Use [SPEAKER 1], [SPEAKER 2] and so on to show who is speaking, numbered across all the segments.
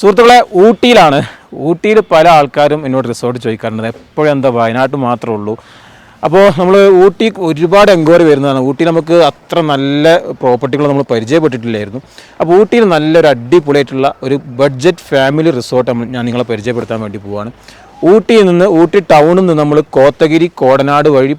[SPEAKER 1] സുഹൃത്തുക്കളെ ഊട്ടിയിലാണ്. ഊട്ടിയിൽ പല ആൾക്കാരും എന്നോട് റിസോർട്ട് ചോദിക്കാറുണ്ട്. എപ്പോഴും എന്താ വയനാട്ട് മാത്രമേ ഉള്ളൂ. അപ്പോൾ നമ്മൾ ഊട്ടി ഒരുപാട് എൻക്വയറി വരുന്നതാണ്. ഊട്ടി നമുക്ക് അത്ര നല്ല പ്രോപ്പർട്ടികൾ നമ്മൾ പരിചയപ്പെട്ടിട്ടില്ലായിരുന്നു. അപ്പോൾ ഊട്ടിയിൽ നല്ലൊരു അടിപൊളിയായിട്ടുള്ള ഒരു ബഡ്ജറ്റ് ഫാമിലി റിസോർട്ട് ഞാൻ നിങ്ങളെ പരിചയപ്പെടുത്താൻ വേണ്ടി പോവുകയാണ് ഊട്ടിയിൽ നിന്ന് ഊട്ടി ടൗണിൽ നിന്ന് നമ്മൾ കോത്തഗിരി കോടനാട് വഴി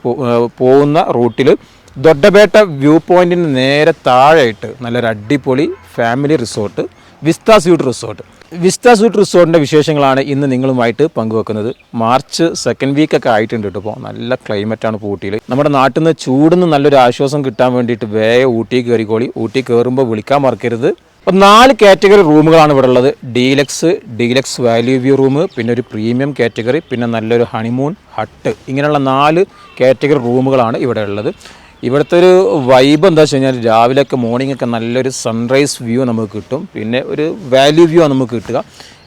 [SPEAKER 1] പോകുന്ന റൂട്ടിൽ ദൊഡ്ഡപേട്ട വ്യൂ പോയിന്റിന് നേരെ താഴെയായിട്ട് നല്ലൊരു അടിപൊളി family resort Vista suite resort Vista sweet റിസോർട്ടിന്റെ വിശേഷങ്ങളാണ് ഇന്ന് നിങ്ങളുമായിട്ട് പങ്കുവെക്കുന്നത്. മാർച്ച് സെക്കൻഡ് വീക്കൊക്കെ ആയിട്ടുണ്ട് കേട്ടോ ഇപ്പോൾ നല്ല ക്ലൈമറ്റാണ് ഇപ്പോൾ ഊട്ടിയിൽ നമ്മുടെ നാട്ടിൽ നിന്ന് ചൂടിൽ നിന്ന് നല്ലൊരു ആശ്വാസം കിട്ടാൻ വേണ്ടിയിട്ട് വേഗം ഊട്ടി കയറിക്കോളി ഊട്ടി കയറുമ്പോൾ വിളിക്കാൻ മറക്കരുത്. അപ്പോൾ നാല് കാറ്റഗറി റൂമുകളാണ് ഇവിടെ ഉള്ളത്. Deluxe deluxe value view room പിന്നെ ഒരു പ്രീമിയം കാറ്റഗറി പിന്നെ നല്ലൊരു ഹണിമൂൺ ഹട്ട് ഇങ്ങനെയുള്ള നാല് കാറ്റഗറി റൂമുകളാണ് ഇവിടെ ഉള്ളത്. ഇവിടുത്തെ ഒരു വൈബ് എന്താ വെച്ച് കഴിഞ്ഞാൽ രാവിലെയൊക്കെ മോർണിംഗ് ഒക്കെ നല്ലൊരു സൺറൈസ് വ്യൂ നമുക്ക് കിട്ടും. പിന്നെ ഒരു വാല്യൂ വ്യൂ ആണ് നമുക്ക് കിട്ടുക.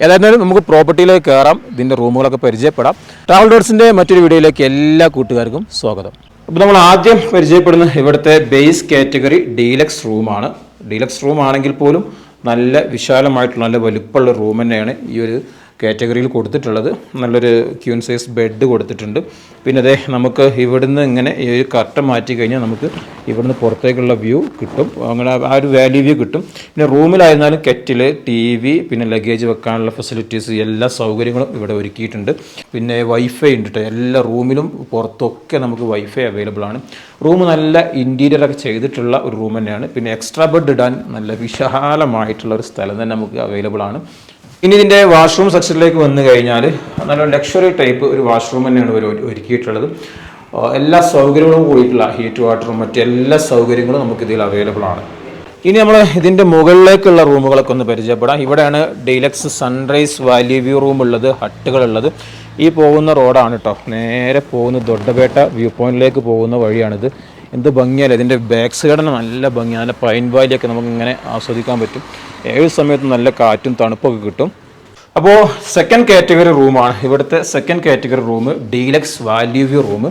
[SPEAKER 1] ഏതായിരുന്നാലും നമുക്ക് പ്രോപ്പർട്ടിയിലേക്ക് കയറാം. ഇതിന്റെ റൂമുകളൊക്കെ പരിചയപ്പെടാം. ട്രാവൽ ഡോട്ട്സിന്റെ മറ്റൊരു വീഡിയോയിലേക്ക് എല്ലാ കൂട്ടുകാർക്കും സ്വാഗതം. അപ്പോൾ നമ്മൾ ആദ്യം പരിചയപ്പെടുന്ന ഇവിടുത്തെ ബേസ് കാറ്റഗറി ഡീലക്സ് റൂമാണ് ഡീലക്സ് റൂം ആണെങ്കിൽ പോലും നല്ല വിശാലമായിട്ടുള്ള നല്ല വലുപ്പമുള്ള റൂം തന്നെയാണ് ഈ ഒരു കാറ്റഗറിയിൽ കൊടുത്തിട്ടുള്ളത്. നല്ലൊരു ക്യൂൻ സൈസ് ബെഡ് കൊടുത്തിട്ടുണ്ട്. പിന്നെ അതെ നമുക്ക് ഇവിടുന്ന് ഇങ്ങനെ ഈ ഒരു കർട്ടൻ മാറ്റി കഴിഞ്ഞാൽ നമുക്ക് ഇവിടുന്ന് പുറത്തേക്കുള്ള വ്യൂ കിട്ടും. അങ്ങനെ ആ ഒരു വാല്യൂ വ്യൂ കിട്ടും. പിന്നെ റൂമിലായിരുന്നാലും കെറ്റിൽ ടി വി പിന്നെ ലഗേജ് വെക്കാനുള്ള ഫെസിലിറ്റീസ് എല്ലാ സൗകര്യങ്ങളും ഇവിടെ ഒരുക്കിയിട്ടുണ്ട്. പിന്നെ വൈഫൈ ഉണ്ട് കേട്ടോ എല്ലാ റൂമിലും പുറത്തൊക്കെ നമുക്ക് വൈഫൈ അവൈലബിൾ ആണ്. റൂം നല്ല ഇന്റീരിയറൊക്കെ ചെയ്തിട്ടുള്ള ഒരു റൂം തന്നെയാണ്. പിന്നെ എക്സ്ട്രാ ബെഡ് ഇടാൻ നല്ല വിശാലമായിട്ടുള്ള ഒരു സ്ഥലം തന്നെ നമുക്ക് അവൈലബിൾ ആണ്. ഇനി ഇതിന്റെ വാഷ്റൂം സെക്ഷനിലേക്ക് വന്നു കഴിഞ്ഞാൽ നല്ല ലക്ഷറി ടൈപ്പ് ഒരു വാഷ്റൂം തന്നെയാണ് ഇവർ ഒരുക്കിയിട്ടുള്ളത്. എല്ലാ സൗകര്യങ്ങളും കൂടിയിട്ടുള്ള ഹീറ്റ് വാട്ടറും മറ്റെല്ലാ സൗകര്യങ്ങളും നമുക്ക് ഇതിൽ അവൈലബിൾ ആണ്. ഇനി നമ്മൾ ഇതിന്റെ മുകളിലേക്കുള്ള റൂമുകളൊക്കെ ഒന്ന് പരിചയപ്പെടാം. ഇവിടെയാണ് deluxe sunrise valley view room ഉള്ളത് ഹട്ടുകളുള്ളത് ഈ പോകുന്ന റോഡാണ് കേട്ടോ നേരെ പോകുന്ന ദൊഡ്ഡപേട്ട വ്യൂ പോയിന്റിലേക്ക് പോകുന്ന വഴിയാണിത്. എന്ത് ഭംഗിയല്ലേ. ഇതിന്റെ ബാക്ക് സൈഡിന് നല്ല ഭംഗി നല്ല പൈൻ വാലിയൊക്കെ നമുക്ക് ഇങ്ങനെ ആസ്വദിക്കാൻ പറ്റും. ഏത് സമയത്തും നല്ല കാറ്റും തണുപ്പൊക്കെ കിട്ടും. അപ്പോൾ സെക്കൻഡ് കാറ്റഗറി റൂമാണ് ഇവിടുത്തെ second category room deluxe value view room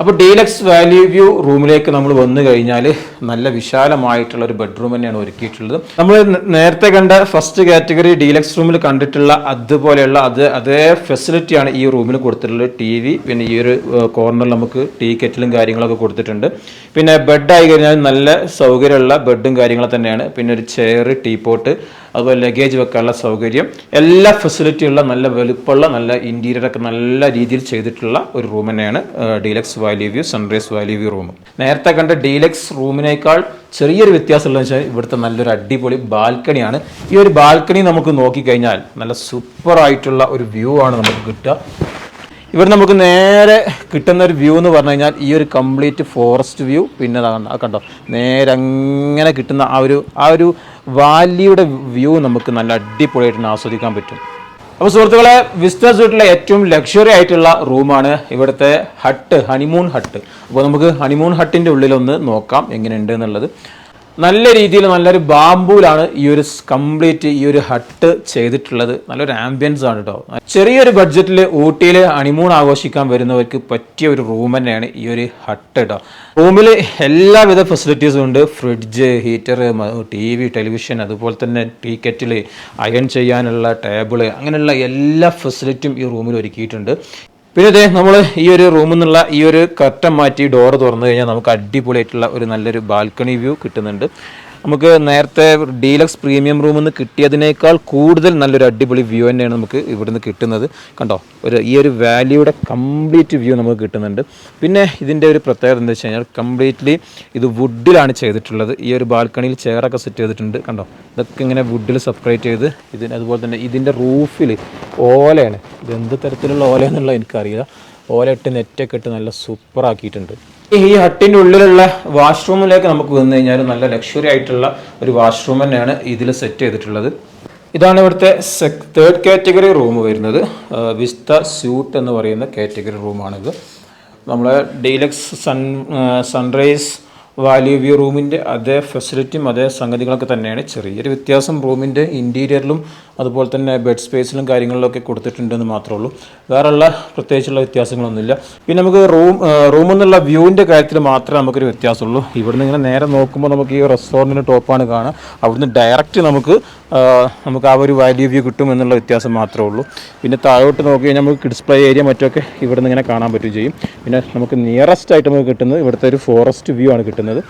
[SPEAKER 1] അപ്പോൾ ഡീലക്സ് വാല്യൂ വ്യൂ റൂമിലേക്ക് നമ്മൾ വന്നു കഴിഞ്ഞാൽ നല്ല വിശാലമായിട്ടുള്ള ഒരു ബെഡ്റൂം തന്നെയാണ് ഒരുക്കിയിട്ടുള്ളത്. നമ്മൾ നേരത്തെ കണ്ട ഫസ്റ്റ് കാറ്റഗറി ഡീലക്സ് റൂമിൽ കണ്ടിട്ടുള്ള അതുപോലെയുള്ള അത് അതേ ഫെസിലിറ്റിയാണ് ഈ റൂമിൽ കൊടുത്തിട്ടുള്ളത്. ടി വി പിന്നെ ഈ ഒരു കോർണറിൽ നമുക്ക് ടീ കെറ്റിലും കാര്യങ്ങളൊക്കെ കൊടുത്തിട്ടുണ്ട്. പിന്നെ ബെഡായി കഴിഞ്ഞാൽ നല്ല സൗകര്യമുള്ള ബെഡും കാര്യങ്ങളും തന്നെയാണ്. പിന്നെ ഒരു ചെയർ ടീപോട്ട് അതുപോലെ ലഗേജ് വെക്കാനുള്ള സൗകര്യം എല്ലാ ഫെസിലിറ്റിയുള്ള നല്ല വലുപ്പമുള്ള നല്ല ഇന്റീരിയറൊക്കെ നല്ല രീതിയിൽ ചെയ്തിട്ടുള്ള ഒരു റൂം തന്നെയാണ് deluxe valley view sunrise valley view room നേരത്തെ കണ്ട ഡീലക്സ് റൂമിനേക്കാൾ ചെറിയൊരു വ്യത്യാസമുള്ളതെന്ന് വെച്ചാൽ ഇവിടുത്തെ നല്ലൊരു അടിപൊളി ബാൽക്കണിയാണ് ഈ ഒരു ബാൽക്കണി നമുക്ക് നോക്കിക്കഴിഞ്ഞാൽ നല്ല സൂപ്പർ ആയിട്ടുള്ള ഒരു വ്യൂ ആണ് നമുക്ക് കിട്ടുക. ഇവിടെ നമുക്ക് നേരെ കിട്ടുന്ന ഒരു വ്യൂ എന്ന് പറഞ്ഞു കഴിഞ്ഞാൽ ഈ ഒരു കംപ്ലീറ്റ് ഫോറസ്റ്റ് വ്യൂ പിന്നെ കണ്ടോ നേരെ അങ്ങനെ കിട്ടുന്ന ആ ഒരു ആ ഒരു വാലിയുടെ വ്യൂ നമുക്ക് നല്ല അടിപൊളിയായിട്ട് ആസ്വദിക്കാൻ പറ്റും. അപ്പോൾ സുഹൃത്തുക്കളെ വിസ്റ്റർ സ്യൂട്ടിലെ ഏറ്റവും ലക്ഷറി ആയിട്ടുള്ള റൂമാണ് ഇവിടുത്തെ ഹട്ട് ഹണിമൂൺ ഹട്ട് അപ്പോൾ നമുക്ക് ഹണിമൂൺ ഹട്ടിന്റെ ഉള്ളിലൊന്ന് നോക്കാം എങ്ങനെയുണ്ട് എന്നുള്ളത്. നല്ല രീതിയിൽ നല്ലൊരു ബാമ്പൂലാണ് ഈ ഒരു കംപ്ലീറ്റ് ഈ ഒരു ഹട്ട് ചെയ്തിട്ടുള്ളത്. നല്ലൊരു ആംബിയൻസ് ആണ് കേട്ടോ ചെറിയൊരു ബഡ്ജറ്റിൽ ഊട്ടിയിൽ അണിമൂൺ ആഘോഷിക്കാൻ വരുന്നവർക്ക് പറ്റിയ ഒരു റൂം തന്നെയാണ് ഈ ഒരു ഹട്ട് കേട്ടോ റൂമിൽ എല്ലാവിധ ഫെസിലിറ്റീസും ഉണ്ട്. Fridge heater T V television അതുപോലെ തന്നെ ടീക്കറ്റിൽ അയൺ ചെയ്യാനുള്ള ടേബിൾ അങ്ങനെയുള്ള എല്ലാ ഫെസിലിറ്റിയും ഈ റൂമിൽ ഒരുക്കിയിട്ടുണ്ട്. പിന്നെ ഇതേ നമ്മൾ ഈ ഒരു റൂമിൽ നിന്നുള്ള ഈ ഒരു കർട്ടൻ മാറ്റി ഡോർ തുറന്നു കഴിഞ്ഞാൽ നമുക്ക് അടിപൊളിയായിട്ടുള്ള ഒരു നല്ലൊരു ബാൽക്കണി വ്യൂ കിട്ടുന്നുണ്ട്. നമുക്ക് നേരത്തെ ഡീലക്സ് പ്രീമിയം റൂമിൽ നിന്ന് കിട്ടിയതിനേക്കാൾ കൂടുതൽ നല്ലൊരു അടിപൊളി വ്യൂ തന്നെയാണ് നമുക്ക് ഇവിടുന്ന് കിട്ടുന്നത്. കണ്ടോ? ഒരു ഈ ഒരു വാലിയുടെ കംപ്ലീറ്റ് വ്യൂ നമുക്ക് കിട്ടുന്നുണ്ട്. പിന്നെ ഇതിന്റെ ഒരു പ്രത്യേകത എന്താ വെച്ച് കഴിഞ്ഞാൽ കംപ്ലീറ്റ്ലി ഇത് വുഡിലാണ് ചെയ്തിട്ടുള്ളത്. ഈ ഒരു ബാൽക്കണിയിൽ ചെയറൊക്കെ സെറ്റ് ചെയ്തിട്ടുണ്ട്. കണ്ടോ? ഇതൊക്കെ ഇങ്ങനെ വുഡിൽ സെപ്പറേറ്റ് ചെയ്ത് ഇതിന് അതുപോലെ തന്നെ ഇതിന്റെ റൂഫിൽ ഓലയാണ്. ഇത് എന്ത് തരത്തിലുള്ള ഓലയെന്നുള്ള എനിക്കറിയില്ല. ഓല ഇട്ട് നെറ്റൊക്കെ ഇട്ട് നല്ല സൂപ്പർ ആക്കിയിട്ടുണ്ട്. ഈ ഹട്ടിന്റെ ഉള്ളിലുള്ള വാഷ്റൂമിലേക്ക് നമുക്ക് വന്നു കഴിഞ്ഞാൽ നല്ല ലക്ഷറി ആയിട്ടുള്ള ഒരു വാഷ്റൂം തന്നെയാണ് ഇതിൽ സെറ്റ് ചെയ്തിട്ടുള്ളത്. ഇതാണ് ഇവിടുത്തെ തേർഡ് കാറ്റഗറി റൂം വരുന്നത്. വിസ്ത സ്യൂട്ട് എന്ന് പറയുന്ന കാറ്റഗറി റൂമാണിത് നമ്മളെ deluxe sun sunrise value view റൂമിന്റെ അതേ ഫെസിലിറ്റിയും അതേ സംഗതികളൊക്കെ തന്നെയാണ്. ചെറിയൊരു വ്യത്യാസം റൂമിന്റെ ഇന്റീരിയറിലും അതുപോലെ തന്നെ ബെഡ് സ്പേസിലും കാര്യങ്ങളിലൊക്കെ കൊടുത്തിട്ടുണ്ടെന്ന് മാത്രമേ ഉള്ളൂ. വേറെയുള്ള പ്രത്യേകിച്ചുള്ള വ്യത്യാസങ്ങളൊന്നുമില്ല. പിന്നെ നമുക്ക് റൂം റൂമിൽ നിന്നുള്ള വ്യൂവിന്റെ കാര്യത്തിൽ മാത്രമേ നമുക്കൊരു വ്യത്യാസമുള്ളൂ. ഇവിടുന്ന് ഇങ്ങനെ നേരെ നോക്കുമ്പോൾ നമുക്ക് ഈ റെസ്റ്റോറന്റിന്റെ ടോപ്പാണ് കാണുക അവിടുന്ന് ഡയറക്റ്റ് നമുക്ക് നമുക്ക് ആ ഒരു വാല്യൂ വ്യൂ കിട്ടും എന്നുള്ള വ്യത്യാസം മാത്രമേ ഉള്ളൂ. പിന്നെ താഴോട്ട് നോക്കി കഴിഞ്ഞാൽ നമുക്ക് കിഡ്സ് പ്ലേ ഏരിയ മറ്റൊക്കെ ഇവിടുന്ന് ഇങ്ങനെ കാണാൻ പറ്റുകയും ചെയ്യും. പിന്നെ നമുക്ക് നിയറസ്റ്റ് ആയിട്ട് നമുക്ക് കിട്ടുന്നത് ഇവിടുത്തെ ഒരു ഫോറസ്റ്റ് വ്യൂ ആണ് കിട്ടുന്നത്.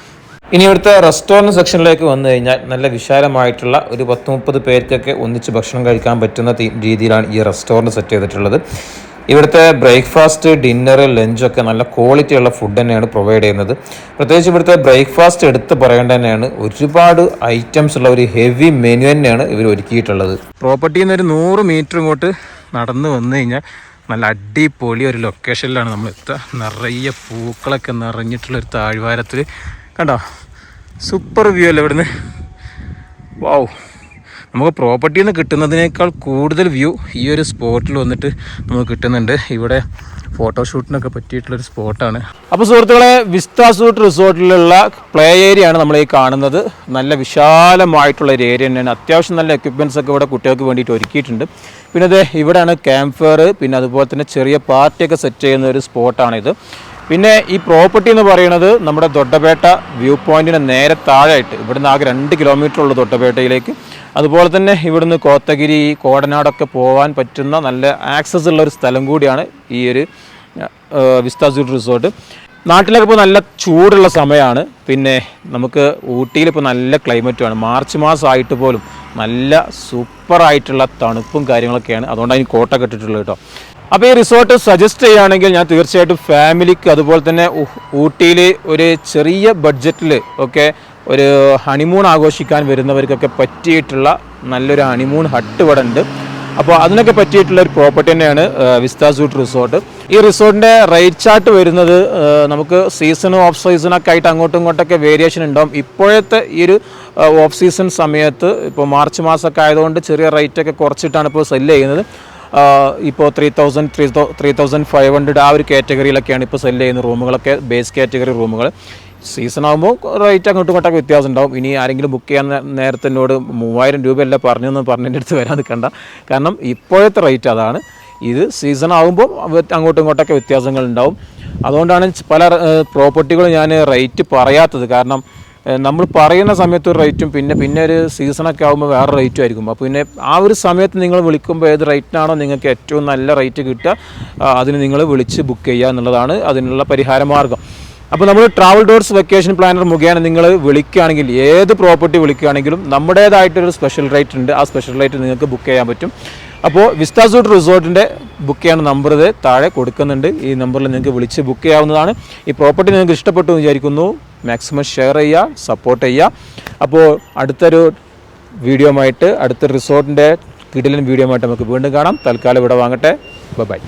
[SPEAKER 1] ഇനി ഇവിടുത്തെ റെസ്റ്റോറന്റ് സെക്ഷനിലേക്ക് വന്നു കഴിഞ്ഞാൽ നല്ല വിശാലമായിട്ടുള്ള ഒരു പത്ത് മുപ്പത് പേർക്കൊക്കെ ഒന്നിച്ച് ഭക്ഷണം കഴിക്കാൻ പറ്റുന്ന രീതിയിലാണ് ഈ റെസ്റ്റോറന്റ് സെറ്റ് ചെയ്തിട്ടുള്ളത്. ഇവിടുത്തെ ബ്രേക്ക്ഫാസ്റ്റ് ഡിന്നർ ലഞ്ചൊക്കെ നല്ല ക്വാളിറ്റി ഉള്ള ഫുഡ് തന്നെയാണ് പ്രൊവൈഡ് ചെയ്യുന്നത്. പ്രത്യേകിച്ച് ഇവിടുത്തെ ബ്രേക്ക്ഫാസ്റ്റ് എടുത്ത് പറയേണ്ട തന്നെയാണ് ഒരുപാട് ഐറ്റംസ് ഉള്ള ഒരു ഹെവി മെനു തന്നെയാണ് ഇവർ ഒരുക്കിയിട്ടുള്ളത്. പ്രോപ്പർട്ടിയിൽ നിന്ന് ഒരു നൂറ് മീറ്റർ ഇങ്ങോട്ട് നടന്ന് വന്നു കഴിഞ്ഞാൽ നല്ല അടിപൊളി ഒരു ലൊക്കേഷനിലാണ് നമ്മൾ എത്തുക. നിറയെ പൂക്കളൊക്കെ നിറഞ്ഞിട്ടുള്ള ഒരു താഴ്വാരത്തിൽ കണ്ടോ? സൂപ്പർ വ്യൂ അല്ലേ ഇവിടുന്ന്? വാവ് നമുക്ക് പ്രോപ്പർട്ടിയിൽ നിന്ന് കിട്ടുന്നതിനേക്കാൾ കൂടുതൽ വ്യൂ ഈ ഒരു സ്പോട്ടിൽ വന്നിട്ട് നമുക്ക് കിട്ടുന്നുണ്ട്. ഇവിടെ ഫോട്ടോഷൂട്ടിനൊക്കെ പറ്റിയിട്ടുള്ളൊരു സ്പോട്ടാണ് അപ്പോൾ സുഹൃത്തുക്കളെ വിസ്ത സൂട്ട് റിസോർട്ടിലുള്ള പ്ലേ ഏരിയ ആണ് നമ്മൾ ഈ കാണുന്നത്. നല്ല വിശാലമായിട്ടുള്ള ഒരു ഏരിയ തന്നെയാണ്. അത്യാവശ്യം നല്ല എക്യുപ്മെന്റ്സ് ഒക്കെ ഇവിടെ കുട്ടികൾക്ക് വേണ്ടിയിട്ട് ഒരുക്കിയിട്ടുണ്ട്. പിന്നെ ഇത് ഇവിടെയാണ് ക്യാമ്പ് ഫയർ പിന്നെ അതുപോലെ തന്നെ ചെറിയ പാർട്ടിയൊക്കെ സെറ്റ് ചെയ്യുന്ന ഒരു സ്പോട്ടാണിത് പിന്നെ ഈ പ്രോപ്പർട്ടി എന്ന് പറയുന്നത് നമ്മുടെ ദൊഡ്ഡപേട്ട വ്യൂ പോയിന്റിന് നേരെ താഴെയായിട്ട് ഇവിടുന്ന് ആകെ രണ്ട് കിലോമീറ്റർ ഉള്ളു ദൊഡ്ഡപേട്ടയിലേക്ക് അതുപോലെ തന്നെ ഇവിടുന്ന് കോത്തഗിരി കോടനാടൊക്കെ പോകാൻ പറ്റുന്ന നല്ല ആക്സസ് ഉള്ള ഒരു സ്ഥലം കൂടിയാണ് ഈ ഒരു വിസ്താസൂട്ട് റിസോർട്ട് നാട്ടിലൊക്കെ ഇപ്പോൾ നല്ല ചൂടുള്ള സമയമാണ്. പിന്നെ നമുക്ക് ഊട്ടിയിൽ ഇപ്പോൾ നല്ല ക്ലൈമറ്റുമാണ് മാർച്ച് മാസം ആയിട്ട് പോലും നല്ല സൂപ്പറായിട്ടുള്ള തണുപ്പും കാര്യങ്ങളൊക്കെയാണ്. അതുകൊണ്ടാണ് ഈ കോട്ടൊക്കെ ഇട്ടിട്ടുള്ളത് കേട്ടോ. അപ്പോൾ ഈ റിസോർട്ട് സജസ്റ്റ് ചെയ്യുകയാണെങ്കിൽ ഞാൻ തീർച്ചയായിട്ടും ഫാമിലിക്ക് അതുപോലെ തന്നെ ഊട്ടിയിൽ ഒരു ചെറിയ ബഡ്ജറ്റിൽ ഒക്കെ ഒരു ഹണിമൂൺ ആഘോഷിക്കാൻ വരുന്നവർക്കൊക്കെ പറ്റിയിട്ടുള്ള നല്ലൊരു ഹണിമൂൺ ഹട്ട് ഇവിടെ ഉണ്ട് അപ്പോൾ അതിനൊക്കെ പറ്റിയിട്ടുള്ള ഒരു പ്രോപ്പർട്ടി തന്നെയാണ് വിസ്ത സൂട്ട് റിസോർട്ട് ഈ റിസോർട്ടിന്റെ റേറ്റ് ചാർട്ട് വരുന്നത് നമുക്ക് സീസണും ഓഫ് സീസണൊക്കെ ആയിട്ട് അങ്ങോട്ടും ഇങ്ങോട്ടൊക്കെ വേരിയേഷൻ ഉണ്ടാവും. ഇപ്പോഴത്തെ ഈ ഒരു ഓഫ് സീസൺ സമയത്ത് ഇപ്പോൾ മാർച്ച് മാസമൊക്കെ ആയതുകൊണ്ട് ചെറിയ റേറ്റൊക്കെ കുറച്ചിട്ടാണ് ഇപ്പോൾ സെല്ല് ചെയ്യുന്നത്. ഇപ്പോൾ three thousand three three thousand five hundred ആ ഒരു കാറ്റഗറിയിലൊക്കെയാണ് ഇപ്പോൾ സെല്ല് ചെയ്യുന്ന റൂമുകളൊക്കെ ബേസ് കാറ്റഗറി റൂമുകൾ. സീസൺ ആകുമ്പോൾ റേറ്റ് അങ്ങോട്ടും ഇങ്ങോട്ടൊക്കെ വ്യത്യാസം ഉണ്ടാവും. ഇനി ആരെങ്കിലും ബുക്ക് ചെയ്യാൻ നേരത്തെ എന്നോട് മൂവായിരം രൂപയല്ല പറഞ്ഞെന്ന് പറഞ്ഞതിന്റെ അടുത്ത് വരാൻ നിൽക്കണ്ട കാരണം ഇപ്പോഴത്തെ റേറ്റ് അതാണ്. ഇത് സീസൺ ആകുമ്പോൾ അങ്ങോട്ടും ഇങ്ങോട്ടൊക്കെ വ്യത്യാസങ്ങൾ ഉണ്ടാവും. അതുകൊണ്ടാണ് പല പ്രോപ്പർട്ടികളും ഞാൻ റേറ്റ് പറയാത്തത്. കാരണം നമ്മൾ പറയുന്ന സമയത്ത് ഒരു റേറ്റും പിന്നെ പിന്നെ ഒരു സീസണൊക്കെ ആകുമ്പോൾ വേറെ റേറ്റും ആയിരിക്കും. അപ്പോൾ പിന്നെ ആ ഒരു സമയത്ത് നിങ്ങൾ വിളിക്കുമ്പോൾ ഏത് റേറ്റിനാണോ നിങ്ങൾക്ക് ഏറ്റവും നല്ല റേറ്റ് കിട്ടുക അതിന് നിങ്ങൾ വിളിച്ച് ബുക്ക് ചെയ്യുക എന്നുള്ളതാണ് അതിനുള്ള പരിഹാരമാർഗം അപ്പോൾ നമ്മൾ ട്രാവൽ ഡോർസ് വെക്കേഷൻ പ്ലാനർ മുഖേന നിങ്ങൾ വിളിക്കുകയാണെങ്കിൽ ഏത് പ്രോപ്പർട്ടി വിളിക്കുകയാണെങ്കിലും നമ്മുടേതായിട്ടൊരു സ്പെഷ്യൽ റേറ്റ് ഉണ്ട്. ആ സ്പെഷ്യൽ റേറ്റ് നിങ്ങൾക്ക് ബുക്ക് ചെയ്യാൻ പറ്റും. അപ്പോൾ വിസ്താസൂട്ട് റിസോർട്ടിന്റെ ബുക്ക് ചെയ്യുന്ന നമ്പർ താഴെ കൊടുക്കുന്നുണ്ട്. ഈ നമ്പറിൽ നിങ്ങൾക്ക് വിളിച്ച് ബുക്ക് ചെയ്യാവുന്നതാണ്. ഈ പ്രോപ്പർട്ടി നിങ്ങൾക്ക് ഇഷ്ടപ്പെട്ടു വിചാരിക്കുന്നു. മാക്സിമം ഷെയർ ചെയ്യുക സപ്പോർട്ട് ചെയ്യുക. അപ്പോൾ അടുത്തൊരു വീഡിയോ ആയിട്ട് അടുത്ത റിസോർട്ടിന്റെ കിടിലൻ വീഡിയോ ആയിട്ട് നമുക്ക് വീണ്ടും കാണാം. തൽക്കാലം ഇവിടെ വാങ്ങട്ടെ. ബൈ